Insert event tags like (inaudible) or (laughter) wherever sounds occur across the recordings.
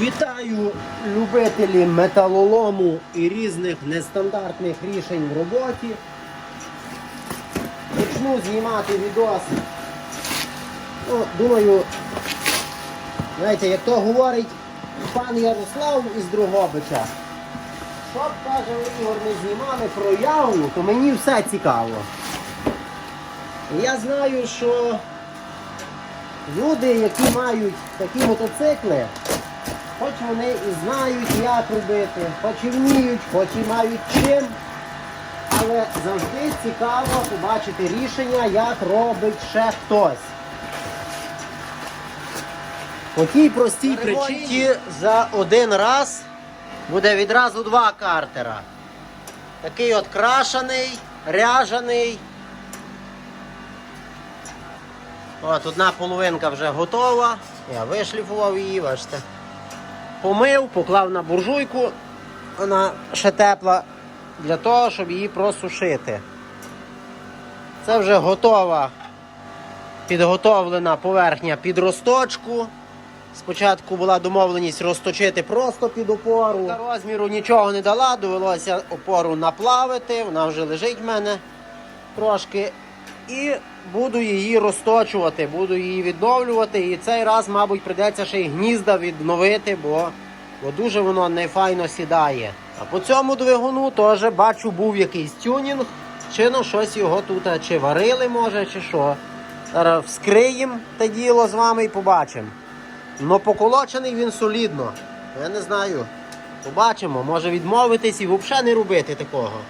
Вітаю любителі металолому і різних нестандартних рішень в роботі. Почну знімати відос. Ну, думаю, знаєте, як то говорить пан Ярослав із Другобича. Що б, каже, Ігор, не знімали про яву, то мені все цікаво. Я знаю, що люди, які мають такі мотоцикли, Хоч вони і знають, як робити, хоч і вміють, хоч і мають чим. Але завжди цікаво побачити рішення, як робить ще хтось. По тій простій причині за один раз буде відразу два картера. Такий от крашений, ряжений. От одна половинка вже готова. Я вишліфував її, бачите помив, поклав на буржуйку, вона ще тепла, для того, щоб її просушити. Це вже готова підготовлена поверхня під розточку. Спочатку була домовленість розточити просто під опору. Та розміру нічого не дала, довелося опору наплавити, вона вже лежить в мене трошки. І буду її розточувати, буду її відновлювати. І цей раз, мабуть, прийдеться ще й гнізда відновити, бо, бо дуже воно не файно сідає. А по цьому двигуну теж бачу, був якийсь тюнінг, чи ну щось його тут чи варили, може, чи що. Зараз вскриємо те діло з вами і побачимо. Ну поколочений він солідно. Я не знаю. Побачимо, може відмовитись і взагалі не робити такого.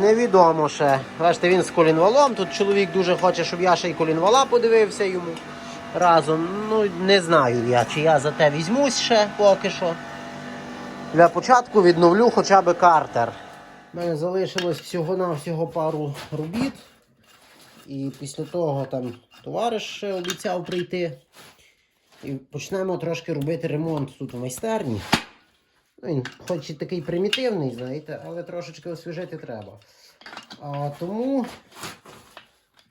Невідомо ще. Бачите, він з колінвалом. Тут чоловік дуже хоче, щоб я ще й колінвала подивився йому разом. Ну, не знаю я, чи я за те візьмусь ще поки що. Для початку відновлю хоча б картер. У мене залишилось всього-навсього пару робіт. І після того там товариш обіцяв прийти. І почнемо трошки робити ремонт тут в майстерні. Ну, Він хоч і такий примітивний, знаєте, але трошечки освіжити треба. А, тому,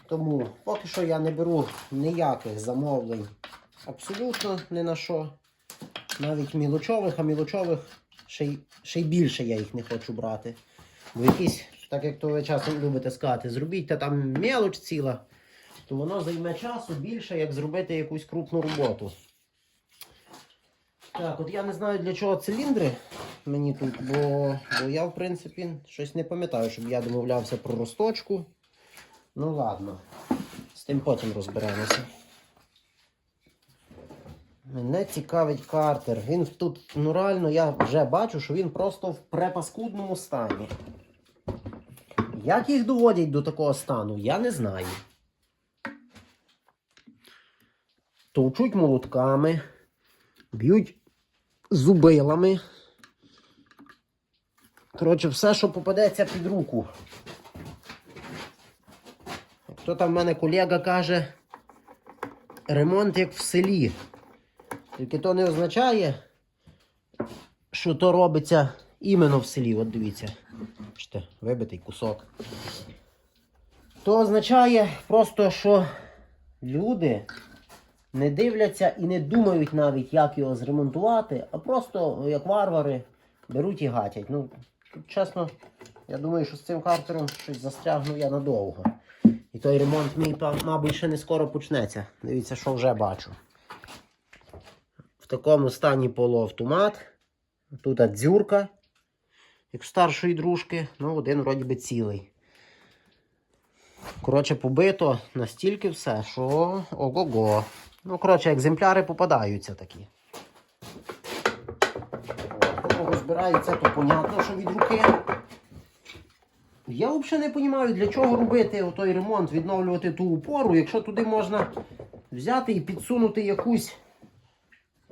тому поки що я не беру ніяких замовлень абсолютно ні на що. Навіть мілочових, а мілочових ще й, ще й більше я їх не хочу брати. Бо якісь, так як то ви часом любите сказати, зробіть та там мелоч ціла, то воно займе часу більше, як зробити якусь крупну роботу. Так, от я не знаю для чого циліндри мені тут, бо, бо я в принципі щось не пам'ятаю, щоб я домовлявся про розточку. Ну ладно, з тим потім розберемося. Мене цікавить картер. Він тут, ну реально, я вже бачу, що він просто в препаскудному стані. Як їх доводять до такого стану, я не знаю. Товчуть молотками, б'ють зубилами. Коротше, все, що попадеться під руку. Хто там в мене колега каже, ремонт як в селі. Тільки то не означає, що то робиться іменно в селі. От дивіться. Бачите, вибитий кусок. То означає просто, що люди не дивляться і не думають навіть, як його зремонтувати, а просто, як варвари, беруть і гатять. Ну, чесно, я думаю, що з цим картером щось застрягну я надовго. І той ремонт мій, мабуть, ще не скоро почнеться. Дивіться, що вже бачу. В такому стані полуавтомат. Тут дзюрка, як старшої дружки. Ну, один вроді би цілий. Коротше, побито настільки все, що ого-го. Ну, коротше, екземпляри попадаються такі. Розбирається, то понятно, що від руки. Я взагалі не розумію, для чого робити той ремонт, відновлювати ту упору, якщо туди можна взяти і підсунути якусь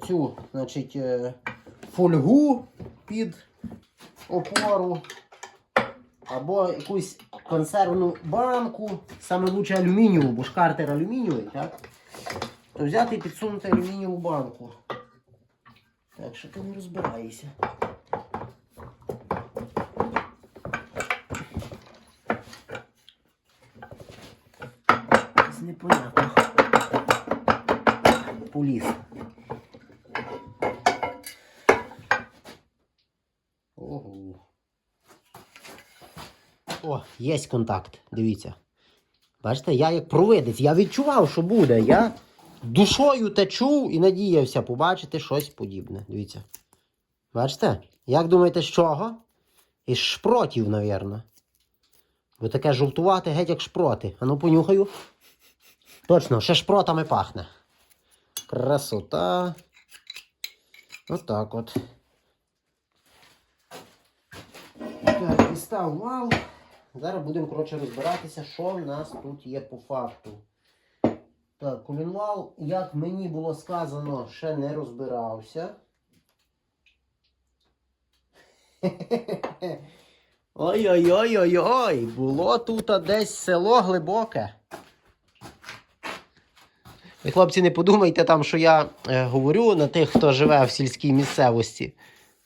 цю, значить, е, фольгу під опору. Або якусь консервну банку, саме лучше алюмінієву, бо ж картер алюмінієвий, так? То взяти і підсунути алюмінієву банку. Так що ти не розбираєшся. Це непонятно. Поліз. Є контакт. Дивіться. Бачите, я як провидець, я відчував, що буде. Я душою те чув і надіявся побачити щось подібне. Дивіться. Бачите? Як думаєте, з чого? Із шпротів, навірно. Бо таке жовтувати геть як шпроти. А ну понюхаю. Точно, ще шпротами пахне. Красота. Отак от. Так, дістав вал. Зараз будемо, коротше, розбиратися, що в нас тут є по факту. Так, колінвал, як мені було сказано, ще не розбирався. (laughs) Ой-ой-ой-ой-ой! Було тут десь село глибоке. Ви, хлопці, не подумайте там, що я е, говорю на тих, хто живе в сільській місцевості.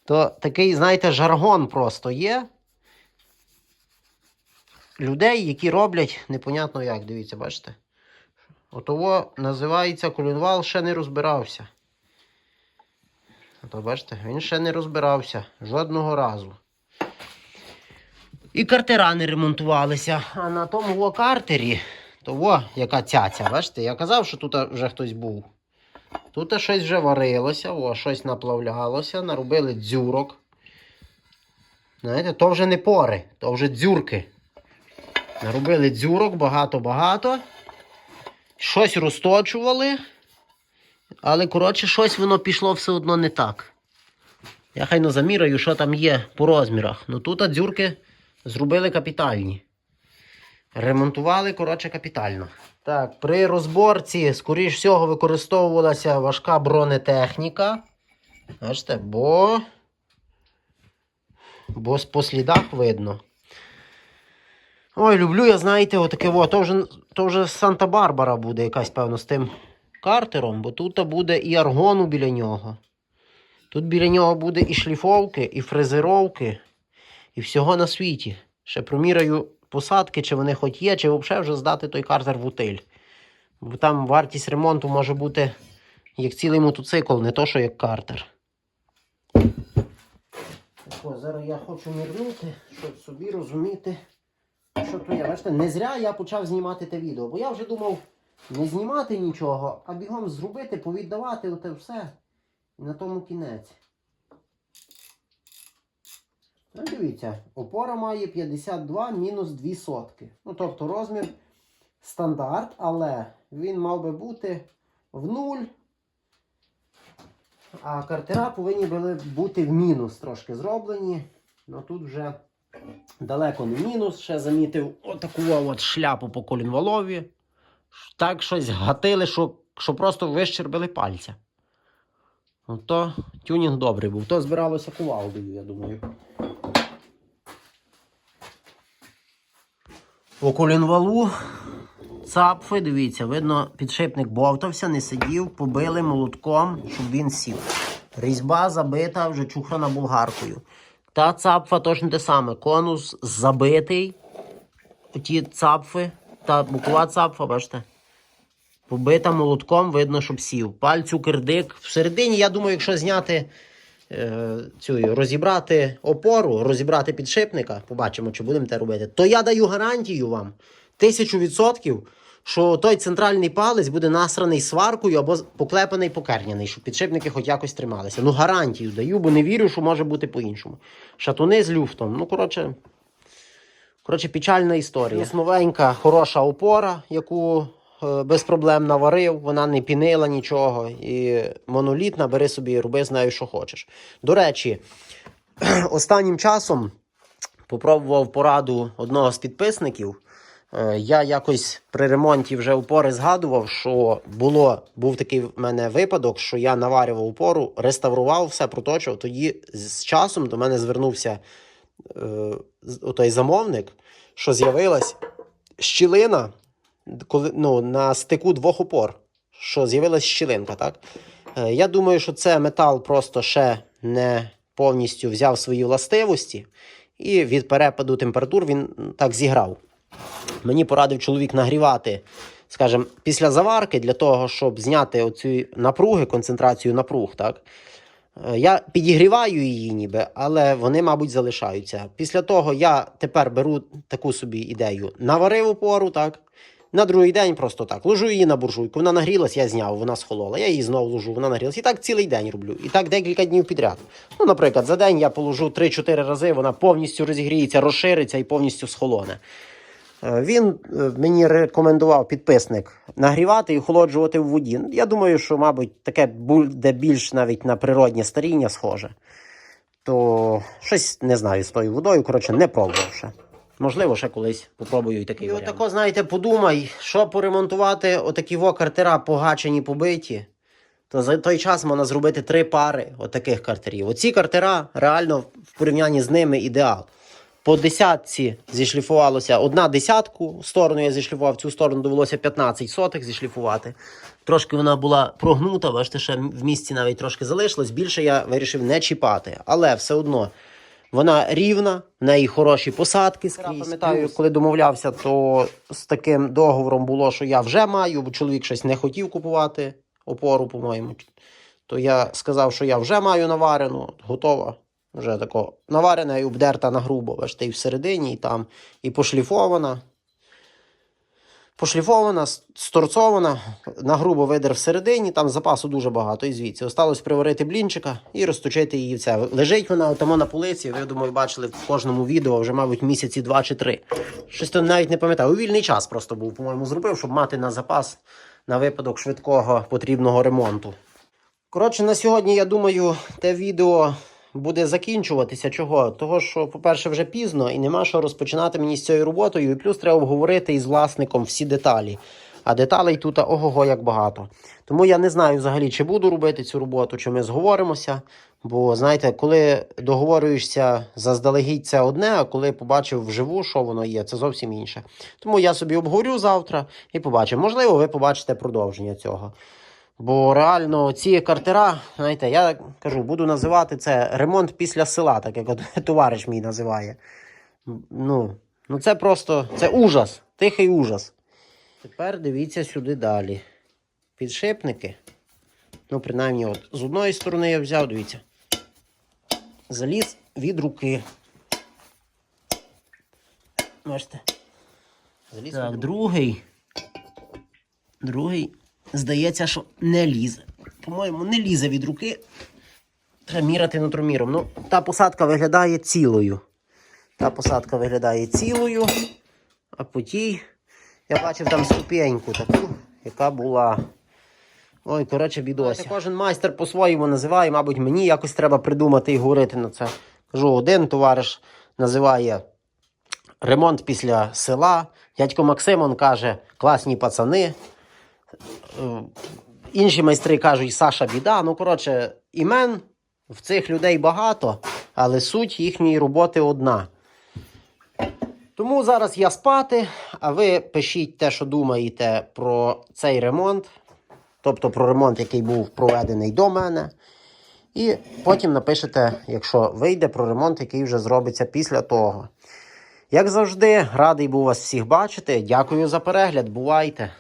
То такий, знаєте, жаргон просто є. Людей, які роблять непонятно як, дивіться, бачите? Отого називається колінвал, ще не розбирався. Ото бачите, він ще не розбирався жодного разу. І картера не ремонтувалися. А на тому картері, того, яка цяця, бачите, я казав, що тут вже хтось був. Тут щось вже варилося, о, щось наплавлялося, наробили дзюрок. Знаєте, то вже не пори, то вже дзюрки. Наробили дзюрок багато-багато. Щось розточували. Але, коротше, щось воно пішло все одно не так. Я хайно заміряю, що там є по розмірах. Ну тут дзюрки зробили капітальні. Ремонтували, коротше, капітально. Так, при розборці, скоріш всього, використовувалася важка бронетехніка. Бачите, бо. Бо по слідах видно. Ой, люблю я, знаєте, отаке, о, то вже, то вже Санта-Барбара буде якась, певно, з тим картером, бо тут буде і аргону біля нього. Тут біля нього буде і шліфовки, і фрезеровки, і всього на світі. Ще проміряю посадки, чи вони хоч є, чи взагалі вже здати той картер в утиль. Бо там вартість ремонту може бути як цілий мотоцикл, не то, що як картер. Так зараз я хочу мірнути, щоб собі розуміти, що то є. Бачите, не зря я почав знімати те відео, бо я вже думав не знімати нічого, а бігом зробити, повіддавати оте все. І на тому кінець. Ну, дивіться, опора має 52 мінус 2 сотки. Ну, тобто розмір стандарт, але він мав би бути в нуль. А картера повинні були бути в мінус трошки зроблені. Ну тут вже далеко не мінус. Ще замітив отаку от шляпу по колінвалові. Так щось гатили, що, що просто вищербили пальця. Ото тюнінг добрий був. То збиралося кувалдою, я думаю. По колінвалу цапфи, дивіться, видно, підшипник бовтався, не сидів, побили молотком, щоб він сів. Різьба забита, вже чухрана болгаркою. Та цапфа точно те саме. Конус забитий. Оті цапфи, та бокова цапфа, бачите? Побита молотком, видно, щоб сів. Пальцю кирдик. Всередині, я думаю, якщо зняти е, цю, розібрати опору, розібрати підшипника, побачимо, чи будемо те робити, то я даю гарантію вам тисячу відсотків, що той центральний палець буде насраний сваркою або поклепаний покерняний, щоб підшипники хоч якось трималися. Ну, гарантію даю, бо не вірю, що може бути по-іншому. Шатуни з люфтом. Ну, коротше. Коротше, печальна історія. Новенька, хороша опора, яку е, без проблем наварив, вона не пінила нічого. І монолітна, бери собі, роби з нею, що хочеш. До речі, (clears throat) останнім часом попробував пораду одного з підписників. Е, Я якось при ремонті вже опори згадував, що було, був такий в мене випадок, що я наварював опору, реставрував все, проточував. Тоді з часом до мене звернувся е, отой замовник, що з'явилась щілина коли, ну, на стику двох опор, що з'явилась щілинка, так? Е, я думаю, що це метал просто ще не повністю взяв свої властивості, і від перепаду температур він так зіграв. Мені порадив чоловік нагрівати, скажімо, після заварки для того, щоб зняти оцю напруги, концентрацію напруг, так? Е, Я підігріваю її ніби, але вони, мабуть, залишаються. Після того я тепер беру таку собі ідею. Наварив опору, так. На другий день просто так. Ложу її на буржуйку. Вона нагрілась, я зняв, вона схолола. Я її знову ложу, вона нагрілась. І так цілий день роблю. І так декілька днів підряд. Ну, наприклад, за день я положу 3-4 рази, вона повністю розігріється, розшириться і повністю схолоне. Е, Він е, мені рекомендував підписник нагрівати і охолоджувати в воді. Я думаю, що, мабуть, таке буде більш навіть на природнє старіння схоже. То щось не знаю з тою водою. Коротше, не пробував ще. Можливо, ще колись попробую і такий. І варіант. отако, знаєте, подумай, що поремонтувати отакі во картера погачені, побиті. То за той час можна зробити три пари отаких картерів. Оці картера реально в порівнянні з ними ідеал. По десятці зішліфувалося одна десятку сторону я зішліфував, цю сторону довелося 15 сотих зішліфувати. Трошки вона була прогнута, бачите, ще в місці навіть трошки залишилось. Більше я вирішив не чіпати. Але все одно вона рівна, в неї хороші посадки скрізь. Я пам'ятаю, коли домовлявся, то з таким договором було, що я вже маю, бо чоловік щось не хотів купувати опору, по-моєму. То я сказав, що я вже маю наварену, готова. Вже тако наварена і обдерта на грубо, бачите, і всередині, і там, і пошліфована. Пошліфована, сторцована, на грубо видер всередині, там запасу дуже багато і звідси. Осталось приварити блінчика і розточити її в це. Лежить вона отамо на полиці, ви, думаю, бачили в кожному відео вже, мабуть, місяці два чи три. Щось то навіть не пам'ятаю. У вільний час просто був, по-моєму, зробив, щоб мати на запас на випадок швидкого потрібного ремонту. Коротше, на сьогодні, я думаю, те відео буде закінчуватися. Чого? Того, що, по-перше, вже пізно і нема що розпочинати мені з цією роботою. І плюс треба обговорити із власником всі деталі. А деталей тут ого-го як багато. Тому я не знаю взагалі, чи буду робити цю роботу, чи ми зговоримося. Бо знаєте, коли договорюєшся заздалегідь, це одне, а коли побачив вживу, що воно є, це зовсім інше. Тому я собі обговорю завтра і побачимо. Можливо, ви побачите продовження цього. Бо реально ці картера, знаєте, я кажу, буду називати це ремонт після села, так як (laughs) товариш мій називає. Ну, ну це просто це ужас, тихий ужас. Тепер дивіться сюди далі. Підшипники. Ну, принаймні, от з одної сторони я взяв, дивіться. Заліз від руки. Бачите? Заліз Так, від руки. другий. Другий, здається, що не лізе. По-моєму, не лізе від руки. Треба міряти нутроміром. Ну, та посадка виглядає цілою. Та посадка виглядає цілою. А по тій я бачив там ступеньку таку, яка була. Ой, коротше, бідося. Кожен майстер по-своєму називає, мабуть, мені якось треба придумати і говорити на це. Кажу, один товариш називає ремонт після села. Дядько Максимон каже, класні пацани. Е, Інші майстри кажуть, Саша біда. Ну, коротше, імен в цих людей багато, але суть їхньої роботи одна. Тому зараз я спати, а ви пишіть те, що думаєте про цей ремонт, тобто про ремонт, який був проведений до мене. І потім напишете, якщо вийде про ремонт, який вже зробиться після того. Як завжди, радий був вас всіх бачити. Дякую за перегляд. Бувайте!